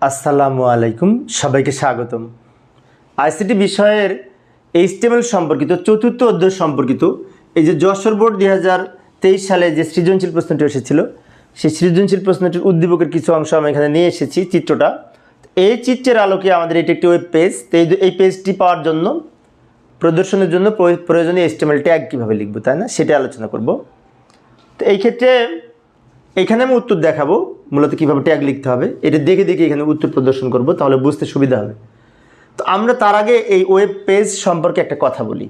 আসসালামু আলাইকুম, সবাইকে স্বাগতম। আইসিটি বিষয়ের এইচটিএমএল সম্পর্কিত চতুর্থ অধ্যায় সম্পর্কিত এই যে যশোর বোর্ড দুই হাজার তেইশ সালে যে সৃজনশীল প্রশ্নটি এসেছিল, সেই সৃজনশীল প্রশ্নটির উদ্দীপকের কিছু অংশ আমি এখানে নিয়ে এসেছি চিত্রটা। এই চিত্রের আলোকে আমাদের এটি একটি ওয়েব পেজ তো এই পেজটি পাওয়ার জন্য, প্রদর্শনের জন্য প্রয়- প্রয়োজনীয় এইচটিএমএল ট্যাগ কীভাবে লিখব, তাই না? সেটা আলোচনা করব। তো এই ক্ষেত্রে এখানে আমি উত্তর দেখাবো, মূলত কীভাবে ট্যাগ লিখতে হবে। এটা দেখে দেখে এখানে উত্তর প্রদর্শন করব, তাহলে বুঝতে সুবিধা হবে। তো আমরা তার আগে এই ওয়েব পেজ সম্পর্কে একটা কথা বলি।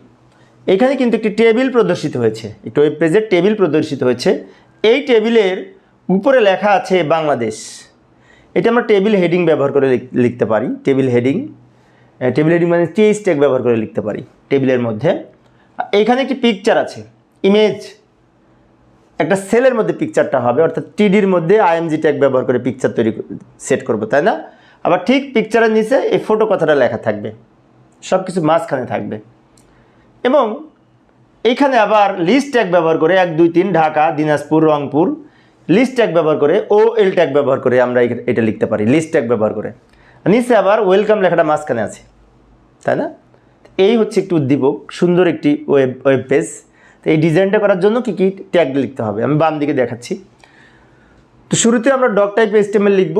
এখানে কিন্তু একটি টেবিল প্রদর্শিত হয়েছে। একটি ওয়েব পেজের টেবিল প্রদর্শিত হয়েছে। এই টেবিলের উপরে লেখা আছে বাংলাদেশ। এটা আমরা টেবিল হেডিং ব্যবহার করে লিখ- লিখতে পারি। টেবিল হেডিং টেবিল হেডিং মানে টিএইচ ট্যাগ ব্যবহার করে লিখতে পারি টেবিলের মধ্যে। এখানে একটি পিকচার আছে ইমেজ একটা সেলের মধ্যে পিকচারটা হবে, অর্থাৎ টিডির মধ্যে আইএমজি ট্যাগ ব্যবহার করে পিকচার তৈরি সেট করব, তাই না? আবার ঠিক পিকচারের নিচে এই ফটো কথাটা লেখা থাকবে সব কিছু মাঝখানে থাকবে। এবং এইখানে আবার লিস্ট ট্যাগ ব্যবহার করে এক, দুই, তিন, ঢাকা, দিনাজপুর, রংপুর লিস্ট ট্যাগ ব্যবহার করে ও এল ট্যাগ ব্যবহার করে আমরা এটা লিখতে পারি লিস্ট ট্যাগ ব্যবহার করে। নিচে আবার ওয়েলকাম লেখাটা মাঝখানে আছে, তাই না? এই হচ্ছে একটি উদ্দীপক, সুন্দর একটি ওয়েব ওয়েব পেজ এই ডিজাইনটা করার জন্য কী কী ট্যাগ লিখতে হবে? আমি বাম দিকে দেখাচ্ছি। তো শুরুতে আমরা ডক টাইপ এস্টেমেল লিখব।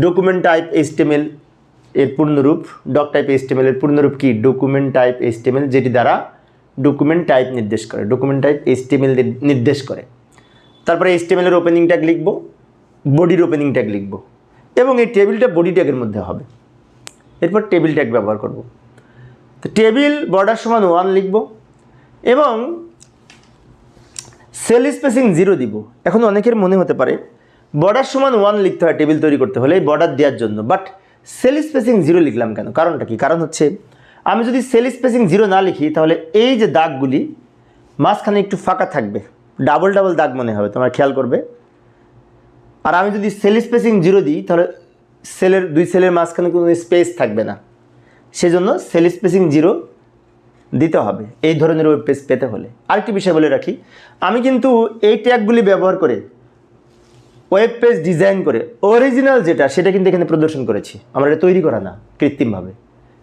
ডকুমেন্ট টাইপ এস্টেমেল এর পূর্ণরূপ। ডক টাইপ এস্টেমেল এর পূর্ণরূপ কি? ডকুমেন্ট টাইপ এস্টেমেল যেটি দ্বারা ডকুমেন্ট টাইপ নির্দেশ করে। ডকুমেন্ট টাইপ এস্টেমেল নির্দেশ করে। তারপরে এস্টেমেলের ওপেনিং ট্যাগ লিখব। বডির ওপেনিং ট্যাগ লিখব। এবং এই টেবিলটা বডি ট্যাগের মধ্যে হবে। এরপর টেবিল ট্যাগ ব্যবহার করব। তো টেবিল বর্ডার সমান ওয়ান লিখব। এবং সেল স্পেসিং জিরো দিব। এখন অনেকের মনে হতে পারে, বর্ডার সমান ওয়ান লিখতে হয় টেবিল তৈরি করতে হলে বর্ডার দেওয়ার জন্য। বাট সেল স্পেসিং জিরো লিখলাম কেন? কারণটা কি? কারণ হচ্ছে, আমি যদি সেল স্পেসিং জিরো না লিখি, তাহলে এই যে দাগগুলি মাঝখানে একটু ফাঁকা থাকবে। ডাবল ডাবল দাগ মনে হবে, তোমার খেয়াল করবে। আর আমি যদি সেল স্পেসিং জিরো দিই, তাহলে সেলের, দুই সেলের মাঝখানে কোনো স্পেস থাকবে না। সেজন্য সেল স্পেসিং জিরো দিতে হবে, এই ধরনের ওয়েব পেজ পেতে হলে। আরেকটি বিষয় বলে রাখি, আমি কিন্তু এই ট্যাগগুলি ব্যবহার করে ওয়েব পেজ ডিজাইন করে অরিজিনাল যেটা, সেটা কিন্তু এখানে প্রদর্শন করেছি। আমরা এটা তৈরি করা না, কৃত্রিমভাবে।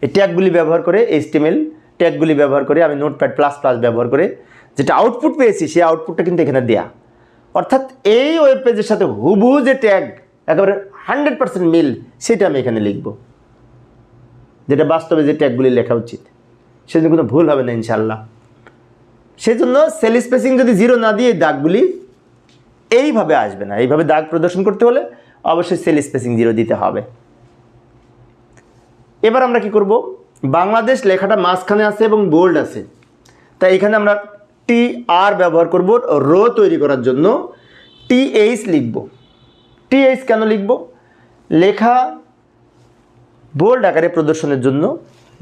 এই ট্যাগগুলি ব্যবহার করে এইচটিএমএল ট্যাগগুলি ব্যবহার করে আমি নোটপ্যাড প্লাস প্লাস ব্যবহার করে যেটা আউটপুট পেয়েছি, সেই আউটপুটটা কিন্তু এখানে দেয়া। অর্থাৎ এই ওয়েব পেজের সাথে হুবহু যে ট্যাগ একেবারে হান্ড্রেড পার্সেন্ট মিল, সেটা আমি এখানে লিখব। যেটা বাস্তবে যে ট্যাগগুলি লেখা উচিত। সেজন্য কোনো ভুল হবে না ইনশাল্লাহ সেজন্য সেল স্পেসিং যদি জিরো না দিয়ে দাগগুলি এইভাবে আসবে না। এইভাবে দাগ প্রদর্শন করতে হলে অবশ্যই সেল স্পেসিং জিরো দিতে হবে। এবার আমরা কি করব? বাংলাদেশ লেখাটা মাঝখানে আছে এবং বোল্ড আছে। তাই এখানে আমরা টি আর ব্যবহার করব রো তৈরি করার জন্য। টি এইচ লিখব। টি এইচ কেন লিখব? লেখা বোল্ড আকারে প্রদর্শনের জন্য,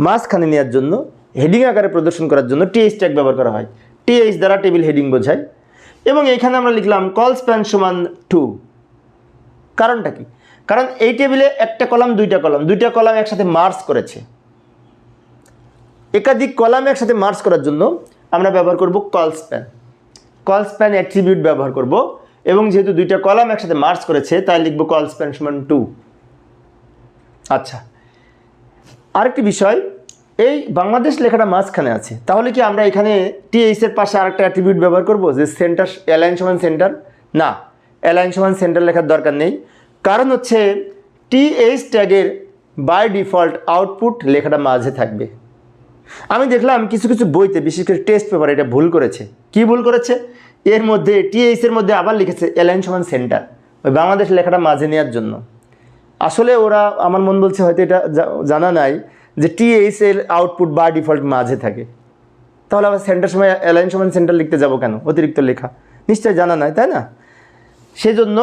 মাঝখানে নেওয়ার জন্য হেডিং আকারে প্রদর্শন করার জন্য টিএইচ ট্যাগ ব্যবহার করা হয়। টিএইচ দ্বারা টেবিল হেডিং বোঝায়। এবং এখানে আমরা লিখলাম কল স্প্যান সমান টু কারণটা কি? কারণ এই টেবিলে একটা কলাম, দুইটা কলাম। দুইটা কলাম একসাথে মার্চ করেছে। একাধিক কলাম একসাথে মার্চ করার জন্য আমরা ব্যবহার করব col span col span attribute ব্যবহার করব। এবং যেহেতু দুইটা কলাম একসাথে মার্চ করেছে, তাই লিখব কল স্প্যান সমান টু আচ্ছা। আরেকটি বিষয় এই বাংলাদেশ লেখাটা মাঝখানে আছে। তাহলে কি আমরা এখানে টিএইচ এর পাশে আরেকটা অ্যাট্রিবিউট ব্যবহার করব? যে সেন্টার অ্যালাইন সমান সেন্টার না অ্যালাইন সমান সেন্টার লেখার দরকার নেই। কারণ হচ্ছে টিএইচ ট্যাগের বাই ডিফল্ট আউটপুট লেখাটা মাঝে থাকবে। আমি দেখলাম কিছু কিছু বইতে, বিশেষ করে টেস্ট পেপার এটা ভুল করেছে। কি ভুল করেছে? এর মধ্যে টিএইচ এর মধ্যে আবার লিখেছে অ্যালাইন সমান সেন্টার ওই বাংলাদেশ লেখাটা মাঝে নেওয়ার জন্য। আসলে ওরা, আমার মন বলছে হয়তো এটা জানা নাই। যে টিএইচ এর আউটপুট বা ডিফল্ট মাঝে থাকে। তাহলে আবার সেন্টার সময় অ্যালাইন সমান সেন্টার লিখতে যাব কেন? অতিরিক্ত লেখা। নিশ্চয়ই জানা নাই তাই না? সেজন্য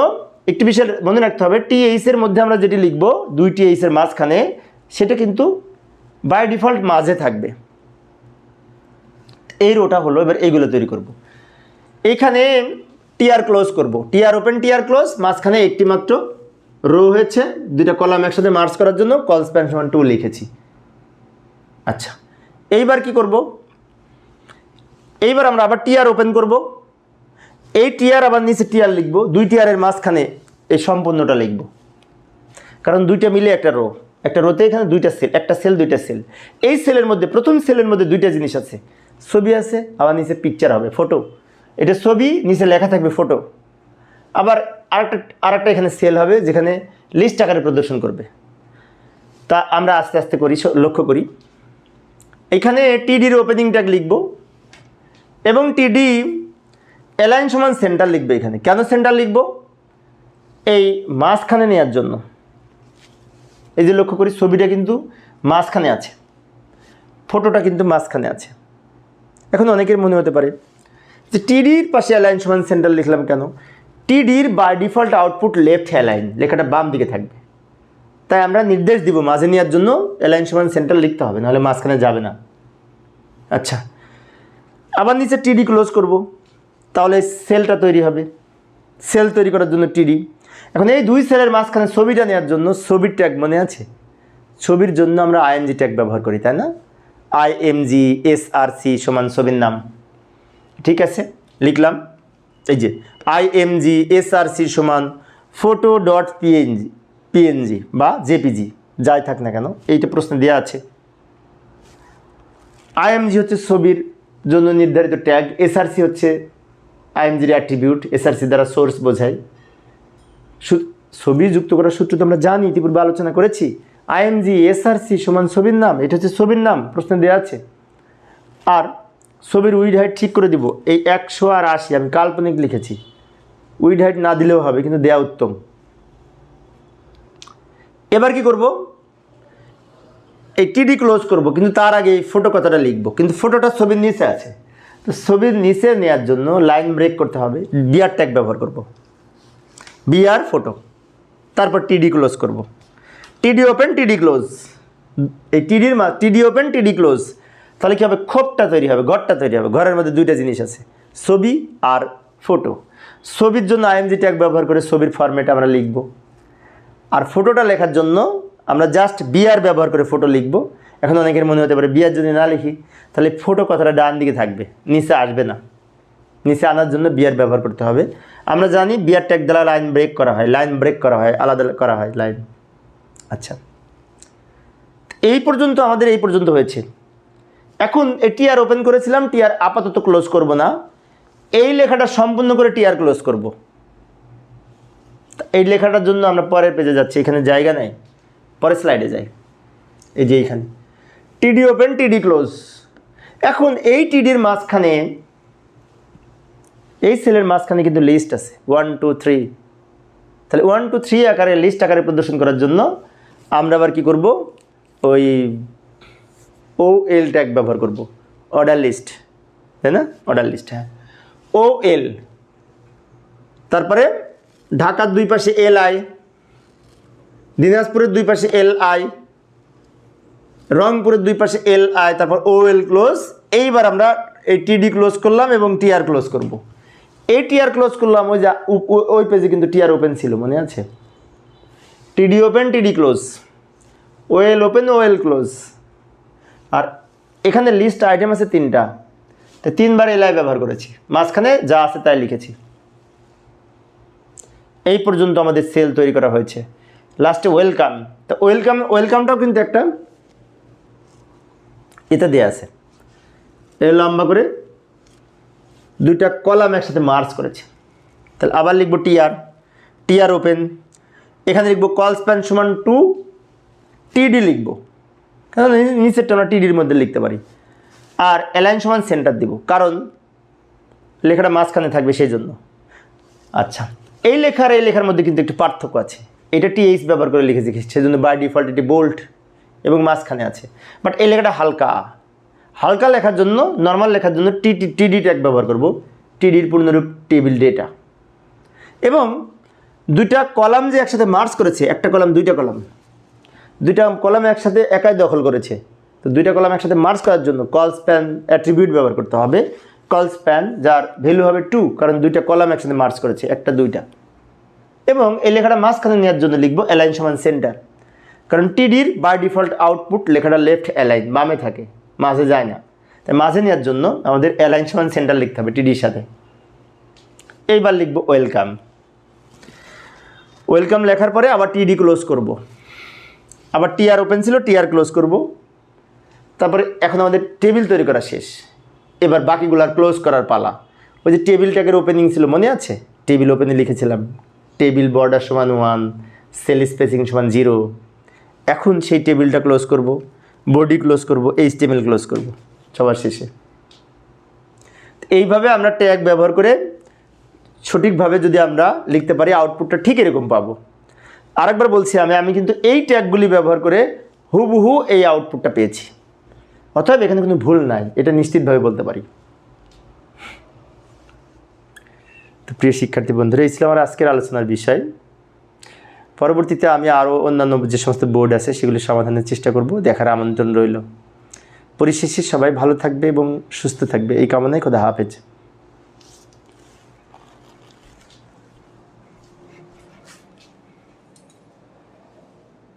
একটি বিষয় মনে রাখতে হবে টিএইচ এর মধ্যে আমরা যেটি লিখব, দুই টিএইচ এর মাঝখানে, সেটা কিন্তু বাই ডিফল্ট মাঝে থাকবে। এই রোটা হলো, এবার এইগুলো তৈরি করব। এইখানে টিআর ক্লোজ করব। টিআর ওপেন টিআর ক্লোজ মাঝখানে একটি মাত্র রো হয়েছে, দুইটা কলাম একসাথে মার্চ করার জন্য কল স্প্যান সমান টু লিখেছি। আচ্ছা এইবার কি করব? এইবার আমরা আবার টিআর ওপেন করব। এই টিআর আবার নিচে টিআর লিখব। দুই টিআরের মাঝখানে এই সম্পূর্ণটা লিখব। কারণ দুইটা মিলে একটা রো একটা রোতে এখানে দুইটা সেল একটা সেল দুইটা সেল এই সেলের মধ্যে, প্রথম সেলের মধ্যে দুইটা জিনিস আছে। ছবি আছে, আবার নিচে পিকচার হবে ফটো এটা ছবি, নিচে লেখা থাকবে ফটো আবার আরেকটা আরেকটা এখানে সেল হবে, যেখানে লিস্ট আকারে প্রদর্শন করবে। তা আমরা আস্তে আস্তে করি লক্ষ্য করি। এখানে টিডির ওপেনিং ট্যাগ লিখব, এবং টিডি অ্যালাইন সমান সেন্টার লিখবে এখানে। কেন সেন্টার লিখব? এই মাঝখানে নেওয়ার জন্য। এই যে লক্ষ্য করি, ছবিটা কিন্তু মাঝখানে আছে। ফটোটা কিন্তু মাঝখানে আছে। এখন অনেকের মনে হতে পারে যে টিডির পাশে অ্যালাইন সমান সেন্টার লিখলাম কেন? টিডির by default output left align লেখাটা বাম দিকে থাকবে। তাই আমরা নির্দেশ দিব মাঝে নেওয়ার জন্য অ্যালাইন সমান সেন্টার লিখতে হবে, নাহলে মাঝখানে যাবে না। আচ্ছা আবার নিচে টিডি ক্লোজ করব, তাহলে সেলটা তৈরি হবে। সেল তৈরি করার জন্য টিডি এখন এই দুই সেলের মাঝখানে ছবিটা নেওয়ার জন্য ছবির ট্যাগ মনে আছে? ছবির জন্য আমরা আইএমজি ট্যাগ ব্যবহার করি, তাই না? আইএমজি এস আর সি সমান ছবির নাম। ঠিক আছে, লিখলাম। এই যে আইএমজি এস আর সি সমান ফটো ডট পিএনজি পিএনজি বা জেপিজি যাই থাক না কেন, এইটা প্রশ্ন দেওয়া আছে। আইএমজি হচ্ছে ছবির জন্য নির্ধারিত ট্যাগ এসআরসি হচ্ছে আইএমজির অ্যাট্রিবিউট এসআরসি দ্বারা সোর্স বোঝায়। ছবি যুক্ত করার সূত্র তো আমরা জানি, ইতিপূর্বে আলোচনা করেছি। আইএমজি এসআরসি সমান ছবির নাম, এটা হচ্ছে ছবির নাম, প্রশ্ন দেওয়া আছে। আর ছবির উইড হাইট ঠিক করে দিব, এই একশো আর আশি, আমি কাল্পনিক লিখেছি। উইড হাইট না দিলেও হবে, কিন্তু দেয়া উত্তম। এবার কি করব? এই টিডি ক্লোজ করব, কিন্তু তার আগে এই ফটো কথাটা লিখব। কিন্তু ফটোটা ছবির নিচে আছে। তো ছবির নিচে নেওয়ার জন্য লাইন ব্রেক করতে হবে বিআর ট্যাগ ব্যবহার করব। বিআর ফটো তারপর টিডি ক্লোজ করব। টিডি ওপেন টিডি ক্লোজ এই টিডির মা টিডি ওপেন টিডি ক্লোজ তাহলে কী হবে? খোপটা তৈরি হবে, ঘরটা তৈরি হবে। ঘরের মধ্যে দুইটা জিনিস আছে, ছবি আর ফটো ছবির জন্য আইএমজি ট্যাগ ব্যবহার করে ছবির ফরম্যাট আমরা লিখব। আর ফটোটা লেখার জন্য আমরা জাস্ট বিআর ব্যবহার করে ফটো লিখব। এখন অনেকের মনে হতে পারে বিআর যদি না লিখি, তাহলে ফটো কথাটা ডান দিকে থাকবে, নিচে আসবে না। নিচে আনার জন্য বিয়ার ব্যবহার করতে হবে। আমরা জানি বিয়ার ট্যাগ দ্বারা লাইন ব্রেক করা হয় লাইন ব্রেক করা হয়, আলাদা করা হয় লাইন আচ্ছা। এই পর্যন্ত আমাদের এই পর্যন্ত হয়েছে। এখন টিআর ওপেন করেছিলাম টিআর আপাতত ক্লোজ করব না। এই লেখাটা সম্পূর্ণ করে টিআর ক্লোজ করব। এই লেখাটার জন্য আমরা পরের পেজে যাচ্ছি, এখানে জায়গা নেই। পরের স্লাইডে যাই। এই যে এইখানে। টিডি ওপেন টিডি ক্লোজ এখন এই টিডির মাঝখানে, এই সেলের মাঝখানে কিন্তু লিস্ট আছে। ওয়ান টু থ্রি তাহলে ওয়ান টু থ্রি আকারে লিস্ট আকারে প্রদর্শন করার জন্য আমরা আবার কি করব? ওই ও এল ট্যাগ ব্যবহার করব। অর্ডার লিস্ট তাই না? অর্ডার লিস্ট হ্যাঁ। ও এল তারপরে ঢাকার দুই পাশে এল আই, দিনাজপুরের দুই পাশে এল আই, রংপুরের দুই পাশে এল আই, তারপর ও এল ক্লোজ এইবার আমরা এই টিডি ক্লোজ করলাম এবং টিআর ক্লোজ করব। এই টিআর ক্লোজ করলাম, ওই যা ওই পেজে কিন্তু টিআর ওপেন ছিল, মনে আছে? TD open TD close UL open UL close আর এখানে লিস্ট আইটেম আছে তিনটা। তো তিনবার এলআই ব্যবহার করেছি। মাঝখানে যা আছে তাই লিখেছি। এই পর্যন্ত আমাদের সেল তৈরি করা হয়েছে। লাস্টে ওয়েলকাম তো ওয়েলকাম ওয়েলকামটাও কিন্তু একটা এটা দেওয়া আছে। এই লম্বা করে দুইটা কলাম একসাথে মার্চ করেছে। তাহলে আবার লিখব টিআর টিআর ওপেন এখানে লিখব কল স্প্যান সমান টু টিডি লিখব। কারণ নিচেরটা আমরা টিডির মধ্যে লিখতে পারি। আর অ্যালাইন সমান সেন্টার দিব। কারণ লেখাটা মাঝখানে থাকবে সেই জন্য আচ্ছা। এই লেখার এই লেখার মধ্যে কিন্তু একটু পার্থক্য আছে। এটা টিএইচ ব্যবহার করে লিখেছি, সেজন্য বাই ডিফল্ট এটি বোল্ট এবং মাঝখানে আছে। বাট এই লেখাটা হালকা। হালকা লেখার জন্য নর্মাল লেখার জন্য টিটি টিডি ট্যাগ ব্যবহার করব। টিডির পূর্ণরূপ টেবিল ডেটা এবং দুইটা কলাম যে একসাথে মার্চ করেছে, একটা কলাম, দুইটা কলাম। দুইটা কলাম একসাথে একাই দখল করেছে। তো দুইটা কলাম একসাথে মার্চ করার জন্য কল স্প্যান অ্যাট্রিবিউট ব্যবহার করতে হবে। কল স্প্যান যার ভ্যালু হবে টু কারণ দুইটা কলাম একসাথে মার্চ করেছে, একটা দুইটা। এবং এই লেখাটা মাঝখানে নেওয়ার জন্য লিখব অ্যালাইন সমান সেন্টার কারণ টিডির বাই ডিফল্ট আউটপুট লেখাটা লেফট অ্যালাইন বামে থাকে, মাঝে যায় না। তাই মাঝে নেওয়ার জন্য আমাদের অ্যালাইন সমান সেন্টার লিখতে হবে টিডির সাথে। এইবার লিখব ওয়েলকাম ওয়েলকাম লেখার পরে আবার টিডি ক্লোজ করব। আবার টিআর ওপেন ছিল টিআর ক্লোজ করব। তারপরে এখন আমাদের টেবিল তৈরি করা শেষ। এবার বাকিগুলার ক্লোজ করার পালা। ওই যে টেবিল ট্যাগের ওপেনিং ছিল, মনে আছে? টেবিল ওপেনে লিখেছিলাম। টেবিল বর্ডার সমান ওয়ান সেল স্পেসিং সমান জিরো এখন সেই টেবিলটা ক্লোজ করব বডি ক্লোজ করব এইচ টেবিল ক্লোজ করব, সবার শেষে। এইভাবে আমরা ট্যাগ ব্যবহার করে সঠিকভাবে যদি আমরা লিখতে পারি আউটপুটটা ঠিক এরকম পাবো। আরেকবার বলছি আমি আমি কিন্তু এই ট্যাগগুলি ব্যবহার করে হুবহু এই আউটপুটটা পেয়েছি। অতএব এখানে কোনো ভুল নাই, এটা নিশ্চিতভাবে বলতে পারি। তো প্রিয় শিক্ষার্থী বন্ধুরা, এই ছিল আমার আজকের আলোচনার বিষয়। পরবর্তীতে আমি আরও অন্যান্য যে সমস্ত বোর্ড আছে, সেগুলি সমাধানের চেষ্টা করব, দেখার আমন্ত্রণ রইল। পরিশেষে সবাই ভালো থাকবে এবং সুস্থ থাকবে। এই কামনায় কথা হাফেজ।